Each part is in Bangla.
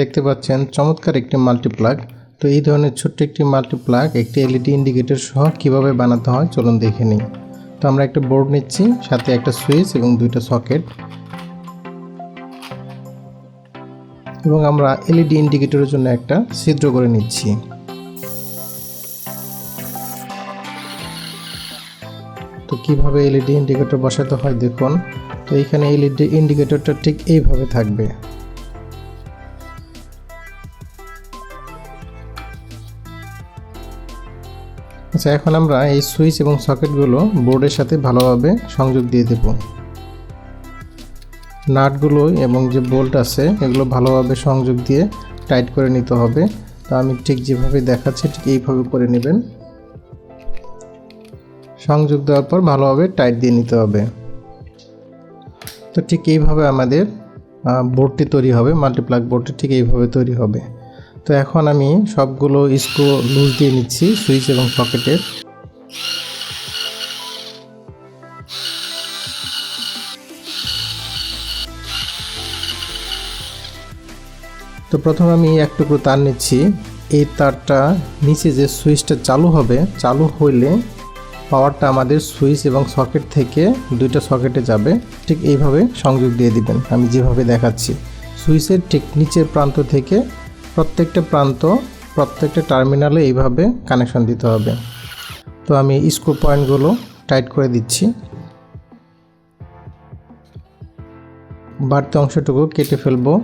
দেখতে পাচ্ছেন চমৎকার একটি মাল্টিপ্লাগ তো এই ধরনের ছোট্ট একটি মাল্টিপ্লাগ একটি এলইডি ইন্ডিকেটর সহ কীভাবে বানাতে হয়, চলুন দেখে নিই। তো আমরা একটা বোর্ড নিচ্ছি, সাথে একটা সুইচ এবং দুইটা সকেট এবং আমরা এলইডি ইন্ডিকেটরের জন্য একটা ছিদ্র করে নিচ্ছি। তো কীভাবে এলইডি ইন্ডিকেটর বসাতে হয়, দেখুন। তো এইখানে এলইডি ইন্ডিকেটরটা ঠিক এইভাবে থাকবে। আচ্ছা এখন আমরা এই সুইচ এবং সকেটগুলো বোর্ডের সাথে ভালোভাবে সংযোগ দিয়ে দেব। নাটগুলো এবং যে বোল্ট আছে, এগুলো ভালোভাবে সংযোগ দিয়ে টাইট করে নিতে হবে। তো আমি ঠিক যেভাবে দেখাচ্ছি, ঠিক এইভাবে করে নেবেন। সংযোগ দেওয়ার পর ভালোভাবে টাইট দিয়ে নিতে হবে। তো ঠিক এইভাবে আমাদের বোর্ডটি তৈরি হবে, মাল্টিপ্লাগ বোর্ডটি ঠিক এইভাবে তৈরি হবে। তো এখন আমি সবগুলো স্ক্রু লুজ দিয়ে নিচ্ছি, সুইচ এবং সকেটের। তো প্রথমে আমি এক টুকরো তার নিচ্ছি। এই তারটা নিচে যে সুইচটা চালু হবে, চালু হইলে পাওয়ারটা আমাদের সুইচ এবং সকেট থেকে দুইটা সকেটে যাবে। ঠিক এইভাবে সংযোগ দিয়ে দিবেন, আমি যেভাবে দেখাচ্ছি। সুইচের ঠিক নিচের প্রান্ত থেকে প্রত্যেকটা প্রান্ত, প্রত্যেকটা টার্মিনালে এইভাবে কানেকশন দিতে হবে। তো আমি স্ক্রু পয়েন্টগুলো টাইট করে দিচ্ছি। বাড়তি অংশটুকু কেটে ফেলব।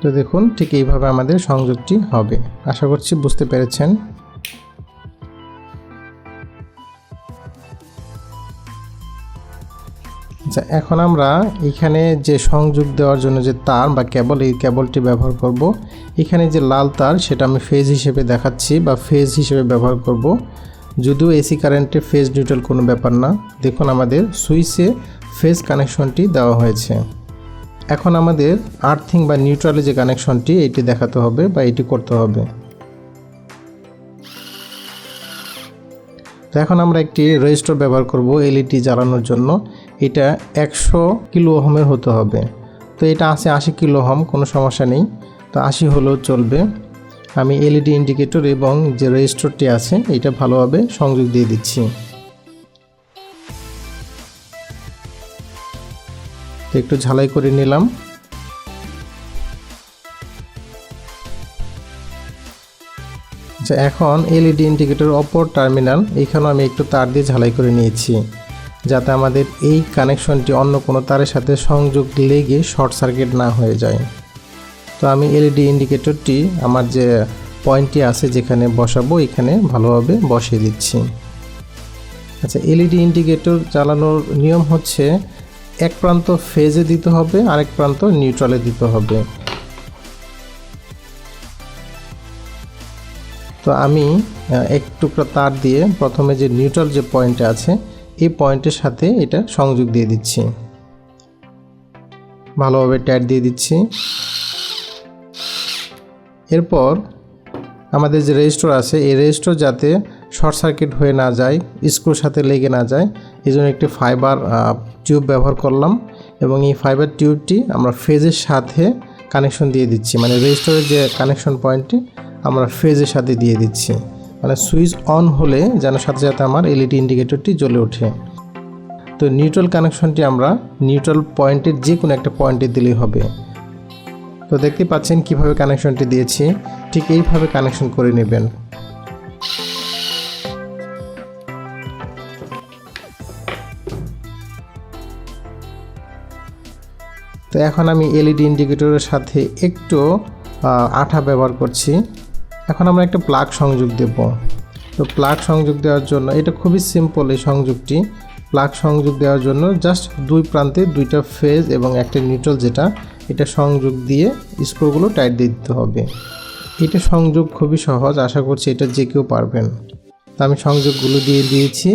তো দেখুন, ঠিক এইভাবে আমাদের সংযোগটি হবে। আশা করছি বুঝতে পেরেছেন। আচ্ছা এখন আমরা এখানে যে সংযোগ দেওয়ার জন্য যে তার বা কেবল, এই কেবলটি ব্যবহার করব। এখানে যে লাল তার, সেটা আমি ফেজ হিসেবে দেখাচ্ছি বা ফেজ হিসেবে ব্যবহার করব। যদিও এসি কারেন্টে ফেজ নিউট্রাল কোনো ব্যাপার না। দেখুন, আমাদের সুইচে ফেজ কানেকশনটি দেওয়া হয়েছে। এখন আমাদের আর্থিং বা নিউট্রালে যে কানেকশনটি এটি দেখাতে হবে বা এটি করতে হবে। তো এখন আমরা একটি রেজিস্টার ব্যবহার করব এলইডি জ্বালানোর জন্য। এটা একশো কিলো ওহমের হতে হবে। তো এটা আছে আশি কিলো ওহম, কোনো সমস্যা নেই। তো আশি হলেও চলবে। আমি এলইডি ইন্ডিকেটর এবং যে রেজিস্টারটি আছে, এটা ভালোভাবে সংযোগ দিয়ে দিচ্ছি। একটু ঝালাই করে নিলাম। আচ্ছা এখন এলইডি ইন্ডিকেটর অপর টার্মিনাল এখানেও আমি একটু তার দিয়ে ঝালাই করে নিয়েছি, যাতে আমাদের এই কানেকশনটি অন্য কোনো তারের সাথে সংযোগ লেগে শর্ট সার্কিট না হয়ে যায়। তো আমি এলইডি ইন্ডিকেটরটি আমার যে পয়েন্টটি আছে যেখানে বসাবো, এখানে ভালোভাবে বসিয়ে দিচ্ছি। আচ্ছা এলইডি ইন্ডিকেটর চালানোর নিয়ম হচ্ছে, এক প্রান্ত ফেজে দিতে হবে, আরেক প্রান্ত নিউট্রালে দিতে হবে। তো আমি এক টুকরা তার দিয়ে প্রথমে যে নিউট্রাল যে পয়েন্টে আছে, এই পয়েন্টের সাথে এটা সংযোগ দিয়ে দিচ্ছি। ভালোভাবে ট্যাট দিয়ে দিচ্ছি। এরপর আমাদের যে রেজিস্টার আছে, এই রেজিস্টর যাতে শর্ট সার্কিট হয়ে না যায়, স্ক্রুর সাথে লেগে না যায় এই জন্য একটি ফাইবার টিউব ব্যবহার করলাম এবং এই ফাইবার টিউবটি আমরা ফেজের সাথে কানেকশন দিয়ে দিচ্ছি মানে রেজিস্টারের যে কানেকশন পয়েন্টটি আমরা ফেজের সাথে দিয়ে দিচ্ছি। মানে সুইচ অন হলে যেন সাথে সাথে আমার এলইডি ইন্ডিকেটরটি জ্বলে ওঠে। তো নিউট্রাল কানেকশনটি আমরা নিউট্রাল পয়েন্টের যে কোনো একটা পয়েন্টে দিলেই হবে। তো দেখতে পাচ্ছেন কীভাবে কানেকশনটি দিয়েছি। ঠিক এইভাবে কানেকশন করে নেবেন। তো এখন আমি এলইডি ইন্ডিকেটরের সাথে একটু আঠা ব্যবহার করছি। এখন আমরা একটা প্লাগ সংযোগ দেব। তো প্লাগ সংযোগ দেওয়ার জন্য, এটা খুবই সিম্পল এই সংযোগটি। প্লাগ সংযোগ দেওয়ার জন্য জাস্ট দুই প্রান্তে দুইটা ফেজ এবং একটা নিউট্রাল যেটা, এটা সংযোগ দিয়ে স্ক্রুগুলো টাইট দিয়ে দিতে হবে। এটা সংযোগ খুবই সহজ, আশা করছি এটা যে কেউ পারবেন। তা আমি সংযোগগুলো দিয়ে দিয়েছি।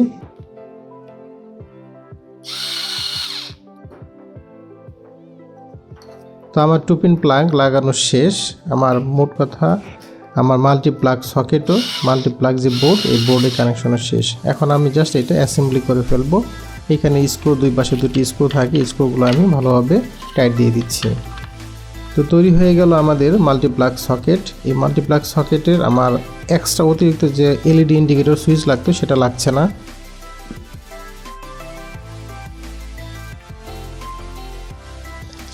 তো আমার টুপিন প্লাগ লাগানো শেষ। আমার মোট কথা আমার মাল্টিপ্লাগ সকেটও মাল্টিপ্লাগ যে বোর্ড এই বোর্ডের কানেকশনও শেষ। এখন আমি জাস্ট এটা অ্যাসেম্বলি করে ফেলব। এখানে স্ক্রু দুই পাশে দুটি স্ক্রু থাকে স্ক্রুগুলো আমি ভালোভাবে টাইট দিয়ে দিচ্ছি। তো তৈরি হয়ে গেল আমাদের মাল্টিপ্লাগ সকেট এই মাল্টিপ্লাগ সকেটের আমার এক্সট্রা অতিরিক্ত যে এলইডি ইন্ডিকেটর সুইচ লাগতো, সেটা লাগছে না।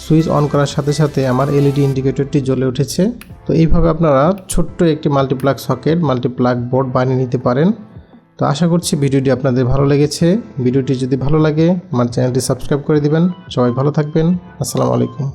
সুইচ অন করার সাথে সাথে আমার এলইডি ইন্ডিকেটরটি জ্বলে উঠেছে। তো এইভাবে আপনারা ছোট্ট একটি মাল্টিপ্লাগ সকেট, মাল্টিপ্লাগ বোর্ড বানিয়ে নিতে পারেন। তো আশা করছি ভিডিওটি আপনাদের ভালো লেগেছে। ভিডিওটি যদি ভালো লাগে, আমার চ্যানেলটি সাবস্ক্রাইব করে দিবেন। সবাই ভালো থাকবেন। আসসালামু আলাইকুম।